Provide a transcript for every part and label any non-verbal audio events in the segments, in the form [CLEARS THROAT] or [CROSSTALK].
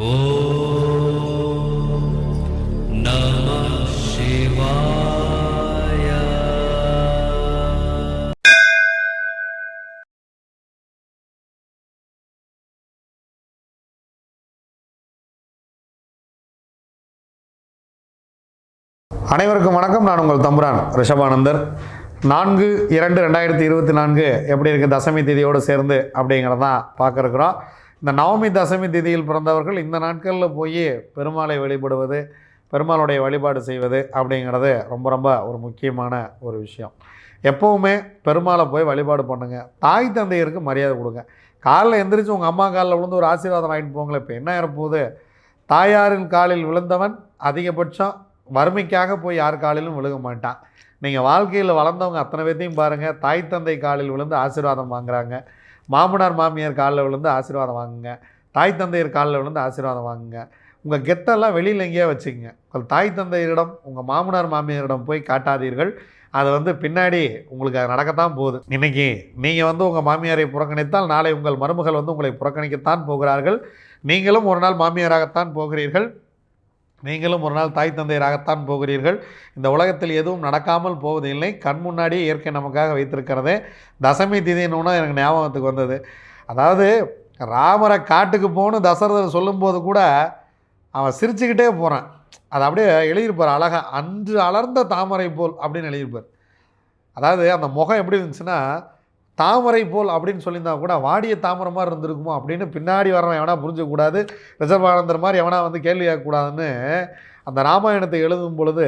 அனைவருக்கும் வணக்கம். நான் உங்கள் தம்புரான் ரிஷபானந்தர். நான்கு இரண்டு ரெண்டாயிரத்தி இருபத்தி நான்கு எப்படி இருக்குது தசமி தேதியோடு சேர்ந்து அப்படிங்கிறதான் பார்க்க இருக்கிறோம் இந்த நவமி தசமி திதியில் பிறந்தவர்கள் இந்த நாட்களில் போய் பெருமாளை வழிபடுவது பெருமாளுடைய வழிபாடு செய்வது அப்படிங்கிறது ரொம்ப ரொம்ப ஒரு முக்கியமான ஒரு விஷயம். எப்போவுமே பெருமாளை போய் வழிபாடு பண்ணுங்கள் தாய் தந்தையருக்கு மரியாதை கொடுங்க. காலில் எந்திரிச்சு உங்கள் அம்மா காலில் விழுந்து ஒரு ஆசீர்வாதம் வாங்கிட்டு போங்களேன். இப்போ என்ன இருப்போது தாயாரின் காலில் விழுந்தவன் அதிகபட்சம் வறுமைக்காக போய் யார் காலிலும் விழுக மாட்டான். நீங்கள் வாழ்க்கையில் வளர்ந்தவங்க அத்தனை பேர்த்தையும் பாருங்கள் தாய் தந்தை காலில் விழுந்து ஆசீர்வாதம் வாங்குறாங்க. மாமனார் மாமியார் காலில் விழுந்து ஆசீர்வாதம் வாங்குங்க. தாய் தந்தையர் காலில் விழுந்து ஆசீர்வாதம் வாங்குங்க. உங்கள் கெத்தெல்லாம் வெளியில் எங்கேயே வச்சுக்கங்க. உங்கள் தாய் தந்தையரிடம் உங்கள் மாமனார் மாமியாரிடம் போய் காட்டாதீர்கள். அது வந்து பின்னாடி உங்களுக்கு அது நடக்கத்தான் போகுது. இன்றைக்கி நீங்கள் வந்து உங்கள் மாமியாரை புறக்கணித்தால் நாளை உங்கள் மருமகள் வந்து உங்களை புறக்கணிக்கத்தான் போகிறார்கள். நீங்களும் ஒரு நாள் மாமியாராகத்தான் போகிறீர்கள். நீங்களும் ஒரு நாள் தாய் தந்தையராகத்தான் போகிறீர்கள். இந்த உலகத்தில் எதுவும் நடக்காமல் போவதில்லை. கண் முன்னாடியே இயற்கை நமக்காக வைத்திருக்கிறதே. தசமி திதின்னு எனக்கு ஞாபகத்துக்கு வந்தது. அதாவது ராமரை காட்டுக்கு போகணும் தசரதர் சொல்லும்போது கூட அவன் சிரிச்சுக்கிட்டே போகிறான் அதை அப்படியே எழுதியிருப்பார் அழகாக அன்று அலர்ந்த தாமரை போல் அப்படின்னு எழுதியிருப்பார். அதாவது அந்த முகம் எப்படி இருந்துச்சுன்னா தாமரை போல் அப்படின்னு சொல்லியிருந்தா கூட வாடிய தாமரை மாதிரி இருந்திருக்குமோ அப்படின்னு பின்னாடி வரவன் எவனா புரிஞ்சக்கூடாது ரிசர்வானந்தர் மாதிரி எவனா வந்து கேள்வி கேட்கக்கூடாதுன்னு அந்த ராமாயணத்தை எழுதும் பொழுது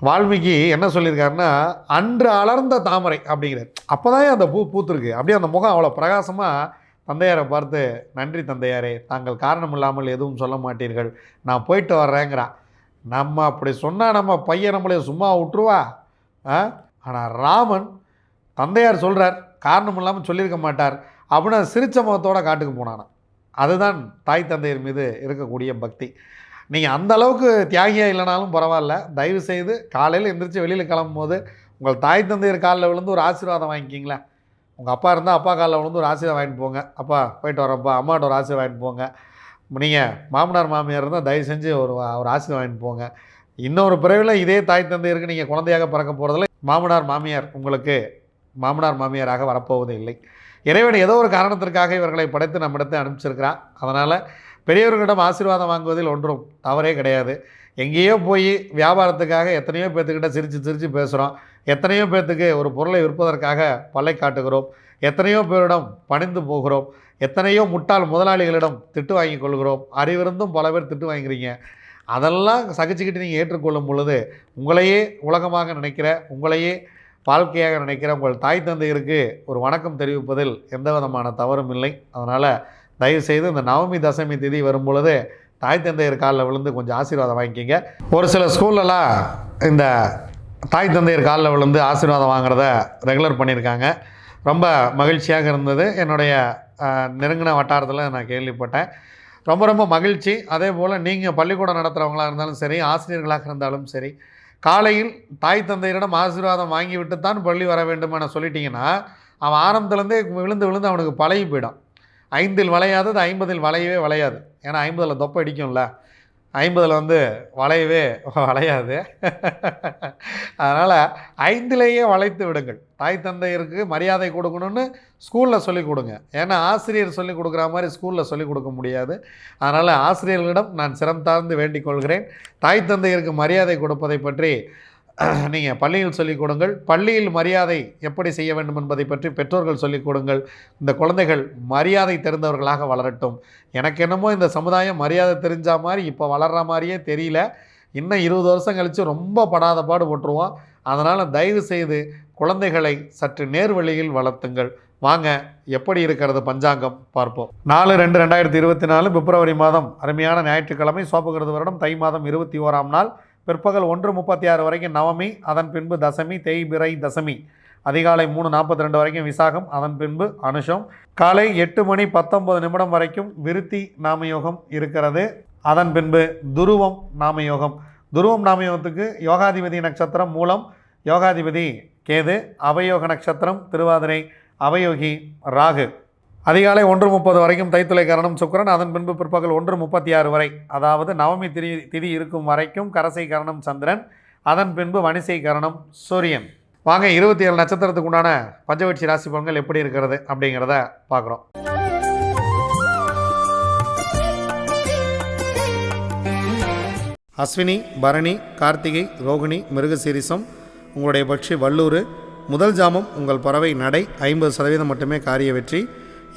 வால்மீகி என்ன சொல்லியிருக்காருன்னா அன்று அலர்ந்த தாமரை அப்படிங்கிறார். அப்போ தான் அந்த பூ பூத்துருக்கு. அப்படியே அந்த முகம் அவ்வளோ பிரகாசமாக தந்தையாரை பார்த்து நன்றி தந்தையாரே தாங்கள் காரணம் இல்லாமல் எதுவும் சொல்ல மாட்டீர்கள். நான் போயிட்டு வர்றேங்கிறான் நம்ம அப்படி சொன்னால் நம்ம பையன் நம்மளே சும்மா விட்டுருவா. ஆ? ஆனால் ராமன் தந்தையார் சொல்கிறார் காரணம் இல்லாமல் சொல்லியிருக்க மாட்டார். அப்படின்னு சிரிச்ச முகத்தோடு காட்டுக்கு போனானா. அதுதான் தாய் தந்தையர் மீது இருக்கக்கூடிய பக்தி. நீங்கள் அந்த அளவுக்கு தியாகியாக இல்லைனாலும் பரவாயில்ல. தயவு செய்து காலையில் எந்திரிச்சு வெளியில் கிளம்பும் போது உங்கள் தாய் தந்தையர் காலில் விழுந்து ஒரு ஆசீர்வாதம் வாங்கிக்கிங்களேன் உங்கள் அப்பா இருந்தால் அப்பா காலில் விழுந்து ஒரு ஆசீர்வாதம் வாங்கிட்டு போங்க. அப்பா போயிட்டு வரப்பா அம்மாட்ட ஒரு ஆசீர்வாதம் வாங்கிட்டு போங்க. நீங்கள் மாமனார் மாமியார் இருந்தால் தயவு செஞ்சு ஒரு ஒரு ஆசீர்வாதம் வாங்கிட்டு போங்க. இன்னொரு பிறவியில் இதே தாய் தந்தையருக்கு நீங்கள் குழந்தையாக பிறக்க போகிறதில்ல மாமனார் மாமியார் உங்களுக்கு மாமனார் மாமியாராக வரப்போவது இல்லை இறைவன் ஏதோ ஒரு காரணத்திற்காக இவர்களை படைத்து நம்மிடத்தை அனுப்பிச்சிருக்கிறான். அதனால் பெரியவர்களிடம் ஆசீர்வாதம் வாங்குவதில் ஒன்றும் தவறே கிடையாது. எங்கேயோ போய் வியாபாரத்துக்காக எத்தனையோ பேர்த்துக்கிட்ட சிரித்து சிரித்து பேசுகிறோம் எத்தனையோ பேர்த்துக்கு ஒரு பொருளை விற்பதற்காக பல்லை காட்டுகிறோம். எத்தனையோ பேரிடம் பணிந்து போகிறோம். எத்தனையோ முட்டாள் முதலாளிகளிடம் திட்டு வாங்கி கொள்கிறோம். அறிவிருந்தும் பல பேர் திட்டு வாங்குறீங்க. அதெல்லாம் சகிச்சுக்கிட்டு நீங்கள் ஏற்றுக்கொள்ளும் பொழுது உங்களையே உலகமாக நினைக்கிற உங்களையே வாழ்க்கையாக நினைக்கிற உங்கள் தாய் தந்தையருக்கு ஒரு வணக்கம் தெரிவிப்பதில் எந்த விதமான தவறும் இல்லை. அதனால் தயவுசெய்து இந்த நவமி தசமி திதி வரும்பொழுது தாய் தந்தையர் காலில் விழுந்து கொஞ்சம் ஆசீர்வாதம் வாங்கிக்கிங்க. ஒரு சில ஸ்கூல்லலாம் இந்த தாய் தந்தையர் காலில் விழுந்து ஆசீர்வாதம் வாங்குறத ரெகுலர் பண்ணியிருக்காங்க. ரொம்ப மகிழ்ச்சியாக இருந்தது. என்னுடைய நெருங்கின வட்டாரத்தில் நான் கேள்விப்பட்டேன். ரொம்ப ரொம்ப மகிழ்ச்சி. அதே போல் நீங்கள் பள்ளிக்கூடம் நடத்துகிறவங்களாக இருந்தாலும் சரி ஆசிரியர்களாக இருந்தாலும் சரி காலையில் தாய் தந்தையரிடம் ஆசீர்வாதம் வாங்கிவிட்டு தான் பள்ளி வர வேண்டும் என சொல்லிட்டிங்கன்னா அவன் ஆரம்பத்துலேருந்தே விழுந்து விழுந்து அவனுக்கு பழகி போயிடும் ஐந்தில் வளையாதது ஐம்பதில் வளையவே வளையாது. ஏன்னா ஐம்பதில் தொப்பை அடிக்கும்ல. ஐம்பதில் வந்து வளையவே வளையாது. அதனால் ஐந்திலேயே வளைத்து விடுங்கள். தாய் தந்தையருக்கு மரியாதை கொடுக்கணும்னு ஸ்கூலில் சொல்லிக் கொடுங்க. ஏன்னா ஆசிரியர் சொல்லிக் கொடுக்குற மாதிரி ஸ்கூலில் சொல்லிக் கொடுக்க முடியாது. அதனால் ஆசிரியர்களிடம் நான் சிரம் தாழ்ந்து வேண்டிக் கொள்கிறேன். தாய் தந்தையருக்கு மரியாதை கொடுப்பதை பற்றி [CLEARS THROAT] நீங்கள் பள்ளியில் சொல்லிக் கொடுங்கள். பள்ளியில் மரியாதை எப்படி செய்ய வேண்டும் என்பதை பற்றி பெற்றோர்கள் சொல்லிக் கொடுங்கள். இந்த குழந்தைகள் மரியாதை தெரிந்தவர்களாக வளரட்டும். எனக்கு என்னமோ இந்த சமுதாயம் மரியாதை தெரிஞ்ச மாதிரி இப்போ வளர்கிற மாதிரியே தெரியல. இன்னும் இருபது வருஷம் கழித்து ரொம்ப படாத பாடு போட்டுருவோம். அதனால் தயவு செய்து குழந்தைகளை சற்று நேர்வழியில் வளர்த்துங்கள். வாங்க எப்படி இருக்கிறது பஞ்சாங்கம் பார்ப்போம். நாலு ரெண்டு ரெண்டாயிரத்தி இருபத்தி நாலு பிப்ரவரி மாதம் அருமையான ஞாயிற்றுக்கிழமை சோப்புகிறது வருடம் தை மாதம் இருபத்தி ஓராம் நாள். பிற்பகல் ஒன்று முப்பத்தி ஆறு வரைக்கும் நவமி அதன் பின்பு தசமி தேய்பிரை தசமி. அதிகாலை மூணு நாற்பத்தி ரெண்டு வரைக்கும் விசாகம் அதன் பின்பு அனுஷம். காலை எட்டு மணி பத்தொன்பது நிமிடம் வரைக்கும் விருத்தி நாமயோகம் இருக்கிறது. அதன் பின்பு துருவம் நாமயோகம். துருவம் நாமயோகத்துக்கு யோகாதிபதி நட்சத்திரம் மூலம் யோகாதிபதி கேது அவயோக நட்சத்திரம் திருவாதிரை அவயோகி ராகு. அதிகாலை ஒன்று முப்பது வரைக்கும் தைத்துளை கரணம் சுக்கரன். அதன் பின்பு பிற்பகல் ஒன்று முப்பத்தி ஆறு வரை அதாவது நவமி திதி திதி இருக்கும் வரைக்கும் கரசை கரணம் சந்திரன் அதன் பின்பு வணிசை கரணம் சூரியன். வாங்க இருபத்தி ஏழு நட்சத்திரத்துக்கு உண்டான பஞ்சவட்சி ராசி பலன்கள் எப்படி இருக்கிறது அப்படிங்கிறத பார்க்குறோம். அஸ்வினி பரணி கார்த்திகை ரோகிணி மிருகசீரிசம் உங்களுடைய பட்சி வல்லூர் முதல் ஜாமம் உங்கள் பறவை நடை. ஐம்பது சதவீதம் மட்டுமே காரிய வெற்றி.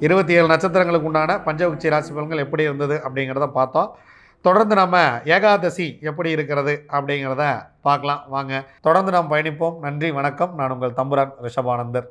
இருபத்தி ஏழு நட்சத்திரங்களுக்கு உண்டான பஞ்சபக்ஷி ராசி பலன்கள் எப்படி இருந்தது அப்படிங்கிறத பார்த்தோம். தொடர்ந்து நம்ம ஏகாதசி எப்படி இருக்கிறது அப்படிங்கிறத பார்க்கலாம். வாங்க தொடர்ந்து நாம் பயணிப்போம். நன்றி வணக்கம். நான் உங்கள் தம்புரான் ரிஷபானந்தர்.